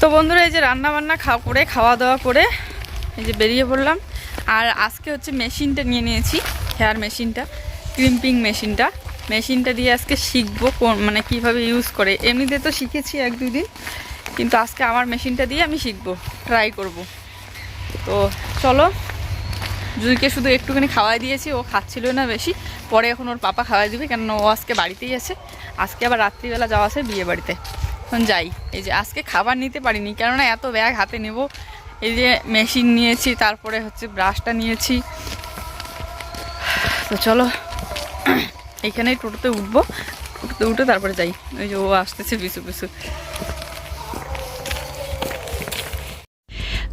তো বন্ধুরা, এই যে রান্না বান্না খাওয়া করে খাওয়া দাওয়া করে এই যে বেরিয়ে পড়লাম। আর আজকে হচ্ছে মেশিনটা নিয়ে নিয়েছি, হেয়ার মেশিনটা, ক্রিম্পিং মেশিনটা। মেশিনটা দিয়ে আজকে শিখব কোন মানে কীভাবে ইউজ করে। এমনিতে তো শিখেছি এক দুই দিন, কিন্তু আজকে আমার মেশিনটা দিয়ে আমি শিখব, ট্রাই করব। তো চলো, জুইকে শুধু একটুখানি খাওয়াই দিয়েছি, ও খাচ্ছিল না বেশি। পরে এখন ওর পাপা খাওয়াই দিবে, কেননা ও আজকে বাড়িতেই আছে। আজকে আবার রাত্রিবেলা যাওয়া আছে বিয়ে বাড়িতে এখন যাই। এই যে আজকে খাবার নিতে পারিনি, কেননা এত ব্যাগ হাতে নেব। এই যে মেশিন নিয়েছি, তারপরে হচ্ছে ব্রাশটা নিয়েছি। তো চলো এইখানেই টোটোতে উঠবো। টোটোতে উঠে তারপরে যাই। ওই যে ও আসতেছে পিছু পিছু।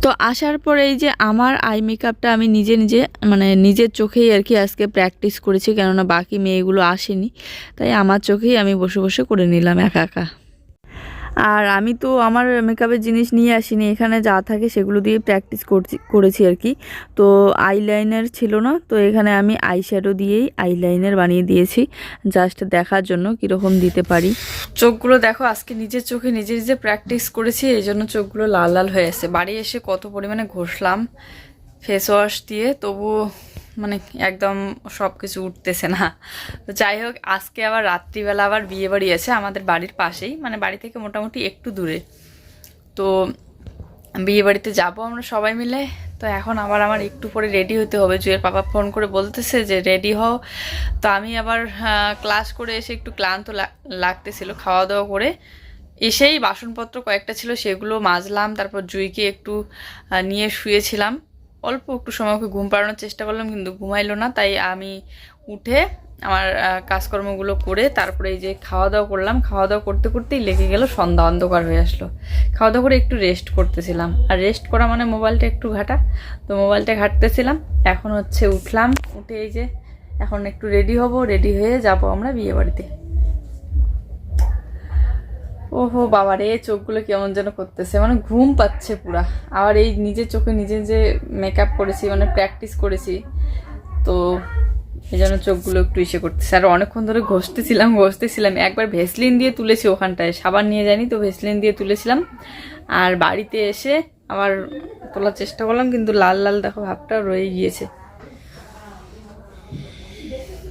তো আসার পরে এই যে আমার আই মেকআপটা আমি নিজে নিজে মানে নিজের চোখেই আর কি আজকে প্র্যাকটিস করেছি, কেননা বাকি মেয়েগুলো আসেনি। তাই আমার চোখেই আমি বসে বসে করে নিলাম একা একা। আর আমি তো আমার মেকআপের জিনিস নিয়ে আসিনি, এখানে যা থাকে সেগুলো দিয়ে প্র্যাকটিস করছি, করেছি আর কি। তো আইলাইনার ছিল না, তো এখানে আমি আইশ্যাডো দিয়েই আইলাইনার বানিয়ে দিয়েছি জাস্ট দেখার জন্য কীরকম দিতে পারি। চোখগুলো দেখো, আজকে নিজের চোখে নিজে নিজে প্র্যাকটিস করেছি, এই জন্য চোখগুলো লাল লাল হয়ে আছে। বাড়ি এসে কত পরিমাণে ঘষলাম ফেস ওয়াশ দিয়ে তবুও মানে একদম সব কিছু উঠতেছে না। তো যাই হোক, আজকে আবার রাত্রিবেলা আবার বিয়ে বাড়ি আছে আমাদের বাড়ির পাশেই মানে বাড়ি থেকে মোটামুটি একটু দূরে। তো বিয়ে বাড়িতে যাব আমরা সবাই মিলে। তো এখন আবার আমার একটু পরে রেডি হতে হবে। জুয়ের পাপা ফোন করে বলতেছে যে রেডি হও। তো আমি আবার ক্লাস করে এসে একটু ক্লান্ত লাগতেছিল খাওয়া দাওয়া করে। এসেই বাসনপত্র কয়েকটা ছিল, সেগুলো মাজলাম, তারপর জুইকে একটু নিয়ে শুয়েছিলাম। অল্প একটু সময় ওকে ঘুম পাড়ানোর চেষ্টা করলাম, কিন্তু ঘুমাইলো না। তাই আমি উঠে আমার কাজকর্মগুলো করে তারপরে এই যে খাওয়া দাওয়া করলাম। খাওয়া দাওয়া করতে করতেই লেগে গেল, সন্ধ্যা অন্ধকার হয়ে আসলো। খাওয়া দাওয়া করে একটু রেস্ট করতেছিলাম। আর রেস্ট করা মানে মোবাইলটা একটু ঘাটা। তো মোবাইলটা ঘাটতেছিলাম। এখন হচ্ছে উঠলাম, উঠে এই যে এখন একটু রেডি হব রেডি হয়ে যাব আমরা বিয়ে বাড়িতে। ওহো বাবা রে চোখগুলো কেমন যেন করতেছে। মানে ঘুম পাচ্ছে পুরা। আবার এই নিজের চোখে নিজে যে মেকআপ করেছি মানে প্র্যাকটিস করেছি, তো এই জন্য চোখগুলো একটু ইসে করতেছে। আর অনেকক্ষণ ধরে ঘষতেছিলাম ঘষতেছিলাম। একবার ভেসলিন দিয়ে তুলেছি ওখানটায়। সাবান নিয়ে যাইনি তো ভেসলিন দিয়ে তুলেছিলাম। আর বাড়িতে এসে আবার তোলার চেষ্টা করলাম, কিন্তু লাল লাল দেখো ভাবটা রয়ে গিয়েছে।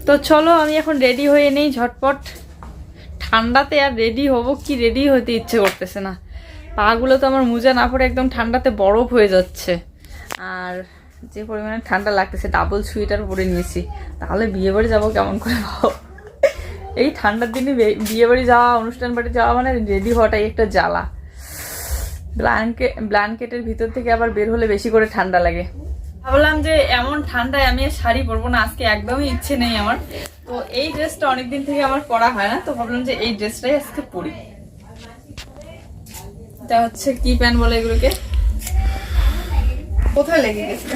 তো চলো, আমি এখন রেডি হয়ে নেই ঝটপট। ঠান্ডাতে আর রেডি হব কি রেডি হতে ইচ্ছে করতেছে না। পাগুলো তো আমার মোজা না পড়ে একদম ঠান্ডাতে বরফ হয়ে যাচ্ছে। আর যে পরিমাণে ঠান্ডা লাগতেছে ডাবল সুইটার পরে নিয়েছি। তাহলে বিয়ে বাড়ি যাব কেমন করে ভাবো? এই ঠান্ডার দিনে বিয়ে বাড়ি যাওয়া, অনুষ্ঠান বাড়ি যাওয়া মানে রেডি হওয়াটাই একটা জ্বালা। ব্ল্যাঙ্কেট ব্ল্যাঙ্কেটের ভিতর থেকে আবার বের হলে বেশি করে ঠান্ডা লাগে। ভাবলাম যে এমন ঠান্ডায় আমি শাড়ি পরবো না, আজকে একদমই ইচ্ছে নেই আমার। তো এই ড্রেসটা অনেকদিন থেকে আমার পরা হয় না তো ভাবলাম যে এই ড্রেসটাই আজকে পরি। এটা হচ্ছে কি প্যান্ট বলে এগুলোকে? কোথায় লেগে গেছে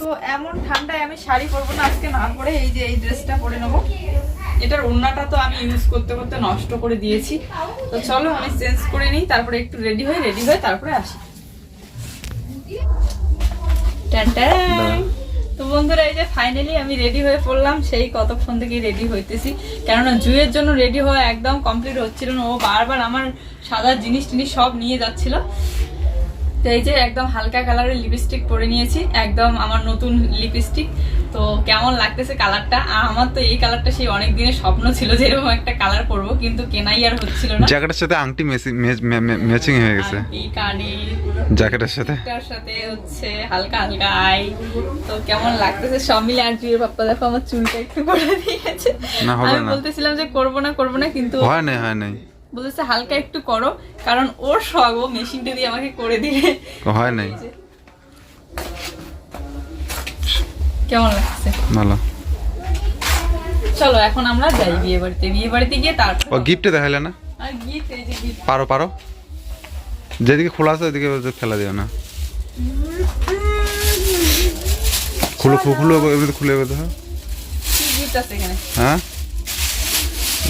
তো এমন ঠান্ডায় আমি শাড়ি পরবো না আজকে না পরে এই যে এই ড্রেসটা পরে নেব। এটার ওড়নাটা তো আমি ইউজ করতে করতে নষ্ট করে দিয়েছি। তো চলো আমি চেঞ্জ করে নিই তারপরে একটু রেডি হই রেডি হয়ে তারপরে আসি। টানটান। তো বন্ধুরা, এই যে ফাইনালি আমি রেডি হয়ে পড়লাম, সেই কতক্ষণ থেকে রেডি হইতেছি। কেননা জুয়ের জন্য রেডি হওয়া একদম কমপ্লিট হচ্ছিল না, ও বারবার আমার সাদা জিনিস টিনিস সব নিয়ে যাচ্ছিল। তো এই যে একদম হালকা কালারের লিপস্টিক পরে নিয়েছি একদম আমার নতুন লিপস্টিক তো কেমন লাগতেছে কালারটা? আর আমার তো এই কালারটা সেই অনেক দিনের স্বপ্ন ছিল যে এরকম একটা কালার পরবো কিন্তু কেনাই আর হচ্ছিল না। জ্যাকেটের সাথে আংটি ম্যাচিং হয়ে গেছে। এই কানে জ্যাকেটের সাথে। তার সাথে হচ্ছে হালকা হালকা আই। তো কেমন লাগতেছে? সব মিলে আর জুয়ের পাপ্পা দেখো আমার চুলটা একটু করে দিয়েছে। না, হবে আমি বলতেছিলাম যে করব না করব না কিন্তু হয় নাই হয় নাই। বলতেছে হালকা একটু করো কারণ ওর শখ ও মেশিনটা দিয়ে আমাকে করে দিলে হয় নাই। কেমন লাগছে? ভালো। চলো এখন আমরা যাই বিয়ে বাড়িতে। বিয়ে বাড়িতে গিয়ে তারপর ও গিফটে দেখাইলে না? আর গিফট এই যে gift। পারো পারো। যেদিকে খোলা আছে ওদের ফেলা দিও না। খুলো খুলো খুলো এবার খুলে গিফট এখানে? হ্যাঁ?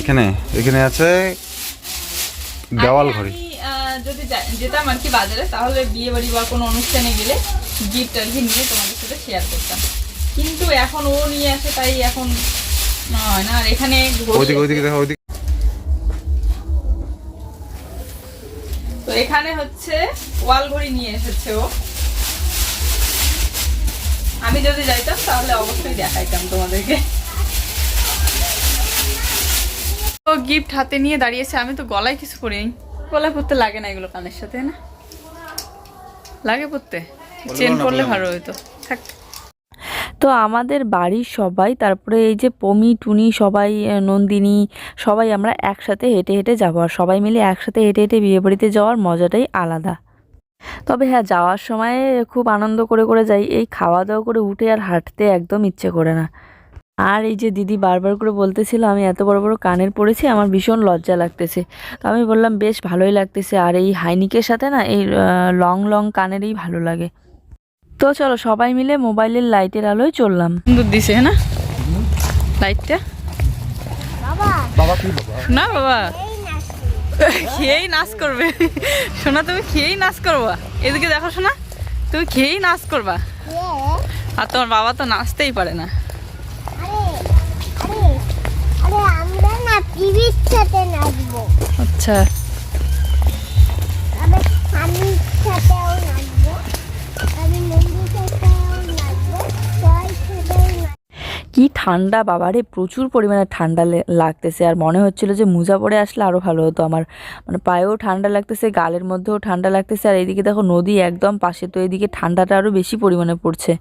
এখানে এখানে আছে দেওয়াল আগে ঘড়ি যদি যেতাম আর কি বাজারে তাহলে বিয়ে বাড়ি বা কোনো অনুষ্ঠানে গেলে গিফট আর কি নিয়ে তোমাদের সাথে শেয়ার করতাম। কিন্তু এখন ও নিয়ে আসে তাই এখন হয় না। আর এখানে ওইদিকে ওইদিকে দেখো ওইদিকে। এখানে হচ্ছে ওয়াল ঘড়ি নিয়ে এসেছে ও। আমি যদি যাইতাম তাহলে অবশ্যই দেখাইতাম তোমাদেরকে। ও গিফট হাতে নিয়ে দাঁড়িয়েছে আমি তো গলায় কিছু পরিনি। গলায় পড়তে লাগে না এগুলো কানের সাথে না? লাগে পড়তে। চেন করলে ভালো হতো থাক। তো আমাদের বাড়ির সবাই তারপরে এই যে পমি টুনি সবাই নন্দিনী সবাই আমরা একসাথে হেঁটে হেঁটে যাব। আর সবাই মিলে একসাথে হেঁটে হেঁটে বিয়ে বাড়িতে যাওয়ার মজাটাই আলাদা। তবে হ্যাঁ যাওয়ার সময় খুব আনন্দ করে করে যাই। এই খাওয়া দাওয়া করে উঠে আর হাঁটতে একদম ইচ্ছে করে না। আর এই যে দিদি বারবার করে বলতেছিল, আমি এত বড় বড় কানের পড়েছি আমার ভীষণ লজ্জা লাগতেছে। তো আমি বললাম, বেশ ভালোই লাগতেছে। আর এই হাইনিকের সাথে না, এই লং লং কানেরই ভালো লাগে। তো চলো সবাই মিলে মোবাইলের লাইটের আলোয় চললাম। সুন্দর দিছে না? লাইটটা? না বাবা। খেয়েই নাচ করবে। শোনা তুমি খেয়েই নাচ করবা। এদিকে দেখো শোনা তুমি খেয়েই নাচ করবা। আর তোমার বাবা তো নাচতেই পারে না। টিভির সাথে নাচবো। আচ্ছা। আমি আমি সাথেও নাচবো। আমি নন্দীর সাথেও নাচবো। সবাই সাথেও নাচবো। কি ঠান্ডা বাবারে প্রচুর পরিমাণে ঠান্ডা লাগতেছে। আর মনে হচ্ছিল যে মোজা পরে আসলে আরও ভালো হতো। আমার মানে পায়েও ঠান্ডা লাগতেছে গালের মধ্যেও ঠান্ডা লাগতেছে। আর এইদিকে দেখো নদী একদম পাশে তো এইদিকে ঠান্ডাটা আরও বেশি পরিমাণে পড়ছে।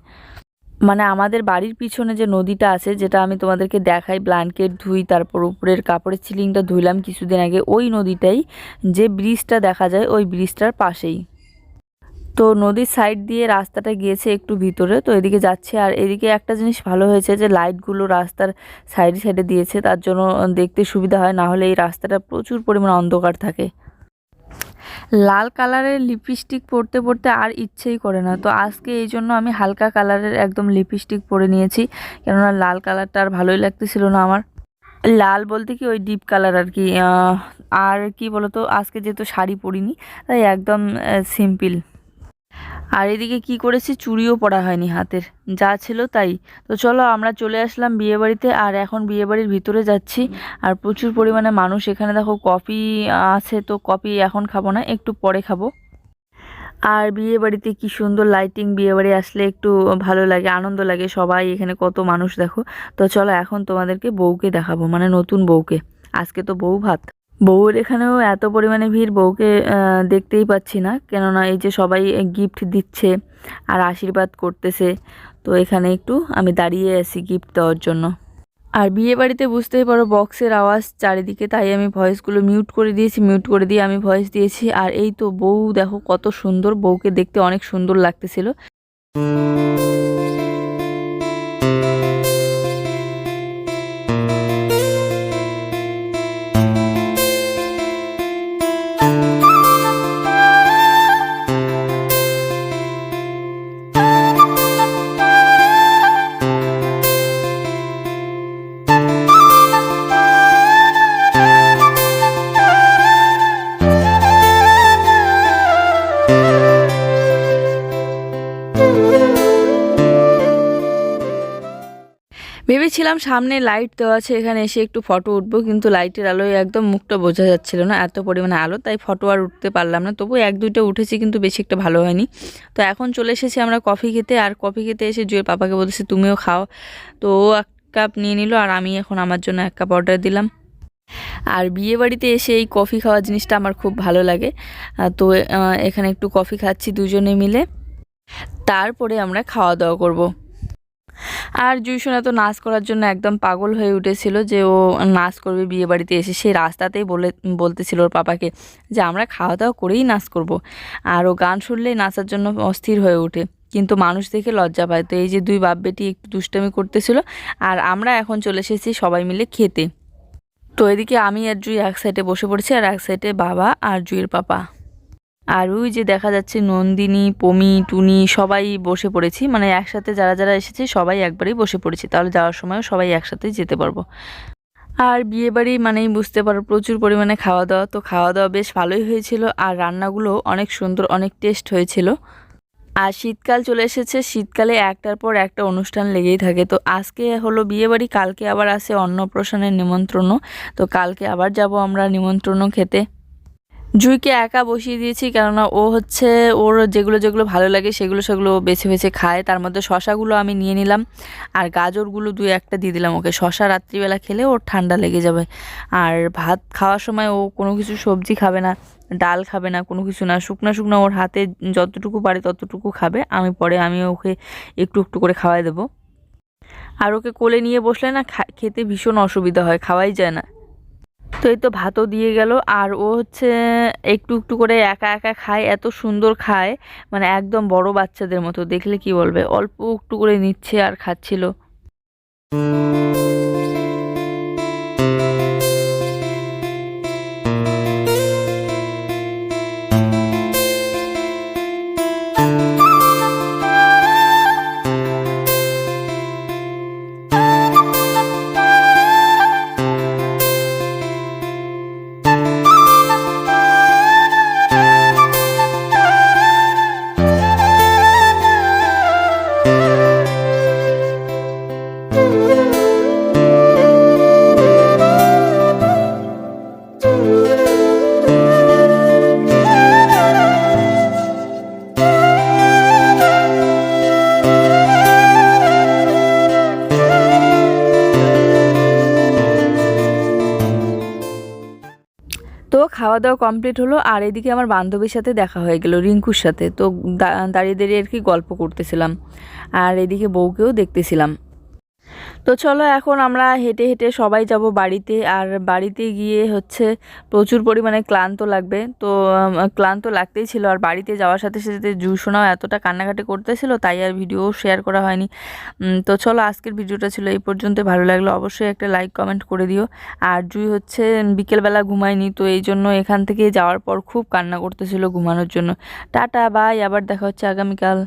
মানে আমাদের বাড়ির পিছনে যে নদীটা আছে, যেটা আমি তোমাদেরকে দেখাই ব্ল্যাঙ্কেট ধুই, তারপর উপরের কাপড়ের সিলিংটা ধুইলাম কিছুদিন আগে, ওই নদীটাই যে ব্রিজটা দেখা যায়, ওই ব্রিজটার পাশেই। তো নদীর সাইড দিয়ে রাস্তাটা গিয়েছে একটু ভিতরে, তো এদিকে যাচ্ছে, আর এদিকে একটা জিনিস ভালো হয়েছে যে লাইটগুলো রাস্তার সাইডে সাইডে দিয়েছে, তার জন্য দেখতে সুবিধা হয়, না হলে এই রাস্তাটা প্রচুর পরিমাণ অন্ধকার থাকে। লাল কালারের লিপস্টিক পরতে পরতে আর ইচ্ছেই করে না। তো আজকে এই জন্য আমি হালকা কালারের একদম লিপস্টিক পরে নিয়েছি, কেননা লাল কালারটা আর ভালোই লাগতেছিল না আমার। লাল বলতে কি ওই ডিপ কালার আর কি আর কি বলতো, আজকে যেহেতু শাড়ি পরিনি, তাই একদম সিম্পল। আর এদিকে কি করেছি? চুড়িও পরা হয়নি হাতের। যা ছিল তাই। তো চলো আমরা চলে আসলাম বিয়েবাড়িতে আর এখন বিয়েবাড়ির ভিতরে যাচ্ছি। আর প্রচুর পরিমাণে মানুষ এখানে দেখো কফি আছে তো কফি এখন খাব না, একটু পরে খাব। আর বিয়ে বাড়িতে কি সুন্দর লাইটিং বিয়ে বাড়ি আসলে একটু ভালো লাগে, আনন্দ লাগে সবাই এখানে কত মানুষ দেখো। তো চলো এখন তোমাদেরকে বউকে দেখাবো মানে নতুন বউকে। আজকে তো বউ ভাত। বউয়ের এখানেও এত পরিমাণে ভিড় বউকে দেখতেই পাচ্ছি না। কেননা এই যে সবাই গিফট দিচ্ছে আর আশীর্বাদ করতেছে, তো এখানে একটু আমি দাঁড়িয়ে আছি গিফট দেওয়ার জন্য। আর বিয়ে বাড়িতে বুঝতেই পারো বক্সের আওয়াজ চারিদিকে, তাই আমি ভয়েসগুলো মিউট করে দিয়েছি মিউট করে দিয়ে আমি ভয়েস দিয়েছি। আর এই তো বউ, দেখো কত সুন্দর, বউকে দেখতে অনেক সুন্দর লাগতেছিল। ভেবেছিলাম সামনে লাইট দেওয়া আছে, এখানে এসে একটু ফটো উঠবো, কিন্তু লাইটের আলোয় একদম মুখটা বোঝা যাচ্ছিল না, এত পরিমাণে আলো, তাই ফটো আর উঠতে পারলাম না। তবু এক দুইটা উঠেছি, কিন্তু বেশি একটা ভালো হয়নি। তো এখন চলে এসেছি আমরা কফি খেতে, আর কফি খেতে এসে জুয়ের পাপাকে বলতেছি, তুমিও খাও। তো ও এক কাপ নিয়ে নিল, আর আমি এখন আমার জন্য এক কাপ অর্ডার দিলাম। আর বিয়ে বাড়িতে এসে এই কফি খাওয়া জিনিসটা আমার খুব ভালো লাগে। তো এখানে একটু কফি খাচ্ছি দুজনে মিলে। তারপরে আমরা খাওয়া দাওয়া করব। আর জুইসোনা তো নাচ করার জন্য একদম পাগল হয়ে উঠেছিল যে ও নাচ করবে বিয়ে বাড়িতে এসে। সেই রাস্তাতেই বলে, বলতেছিল ওর পাপাকে যে, আমরা খাওয়া দাওয়া করেই নাচ করব। আর ও গান শুনলেই নাচার জন্য অস্থির হয়ে ওঠে। কিন্তু মানুষ দেখে লজ্জা পায়। তো এই যে দুই বাপ বেটি একটু দুষ্টামি করতেছিল, আর আমরা এখন চলে এসেছি সবাই মিলে খেতে। তো এদিকে আমি আর জুই এক সাইডে বসে পড়েছি, আর এক সাইডে বাবা আর জুইয়ের পাপা। আর ওই যে দেখা যাচ্ছে নন্দিনী, পমি, টুনি সবাই বসে পড়েছি। মানে একসাথে যারা যারা এসেছে সবাই একবারেই বসে পড়েছি। তাহলে যাওয়ার সময়ও সবাই একসাথে যেতে পারব। আর বিয়েবাড়ি মানেই বুঝতে পারো প্রচুর পরিমাণে খাওয়া দাওয়া তো খাওয়া দাওয়া বেশ ভালোই হয়েছিল আর রান্নাগুলো অনেক সুন্দর, অনেক টেস্ট হয়েছিল। আর শীতকাল চলে এসেছে। শীতকালে একটার পর একটা অনুষ্ঠান লেগেই থাকে। তো আজকে হলো বিয়েবাড়ি, কালকে আবার আসে অন্নপ্রাশনের নিমন্ত্রণও। তো কালকে আবার যাব আমরা নিমন্ত্রণও খেতে। জুইকে একা বসিয়ে দিয়েছি কেননা ও হচ্ছে ওর যেগুলো যেগুলো ভালো লাগে সেগুলো সেগুলো বেছে বেছে খায়। তার মধ্যে শশাগুলো আমি নিয়ে নিলাম আর গাজরগুলো দুই একটা দিয়ে দিলাম ওকে। শশা রাত্রিবেলা খেলে ওর ঠান্ডা লেগে যাবে। আর ভাত খাওয়ার সময় ও কোনো কিছু সবজি খাবে না, ডাল খাবে না, কোনো কিছু না। শুকনা শুকনো ওর হাতে যতটুকু পারে ততটুকু খাবে। আমি পরে আমি ওকে একটু একটু করে খাওয়াই দেবো। আর ওকে কোলে নিয়ে বসলে না খেতে ভীষণ অসুবিধা হয়, খাওয়াই যায় না। তো এই তো ভাতও দিয়ে গেল, আর ও হচ্ছে একটু একটু করে একা একা খায়, এত সুন্দর খায় মানে একদম বড় বাচ্চাদের মতো, দেখলে কি বলবে? অল্প একটু করে নিচ্ছে আর খাচ্ছিল। খাওয়া দাওয়া কমপ্লিট হলো আর এদিকে আমার বান্ধবীর সাথে দেখা হয়ে গেল, রিঙ্কুর সাথে। তো দাঁড়িয়ে দাঁড়িয়ে আর কি গল্প করতেছিলাম। আর এদিকে বউকেও দেখতেছিলাম। তো চলো এখন আমরা হেঁটে হেঁটে সবাই যাব বাড়িতে। আর বাড়িতে গিয়ে হচ্ছে প্রচুর পরিমাণে ক্লান্ত লাগবে। তো ক্লান্ত লাগতেই ছিল। আর বাড়িতে যাওয়ার সাথে সাথে জুসোনাও এতটা কান্নাকাটি করতেছিল, তাই আর ভিডিও শেয়ার করা হয়নি। তো চলো আজকের ভিডিওটা ছিল এই পর্যন্ত। ভালো লাগল অবশ্যই একটা লাইক, কমেন্ট করে দিও। আর জুই হচ্ছে বিকেলবেলা ঘুমায়নি, তো এই জন্য এখান থেকে যাওয়ার পর খুব কান্না করতেছিল ঘুমানোর জন্য। Tata, bye. আবার দেখা হচ্ছে আগামীকাল।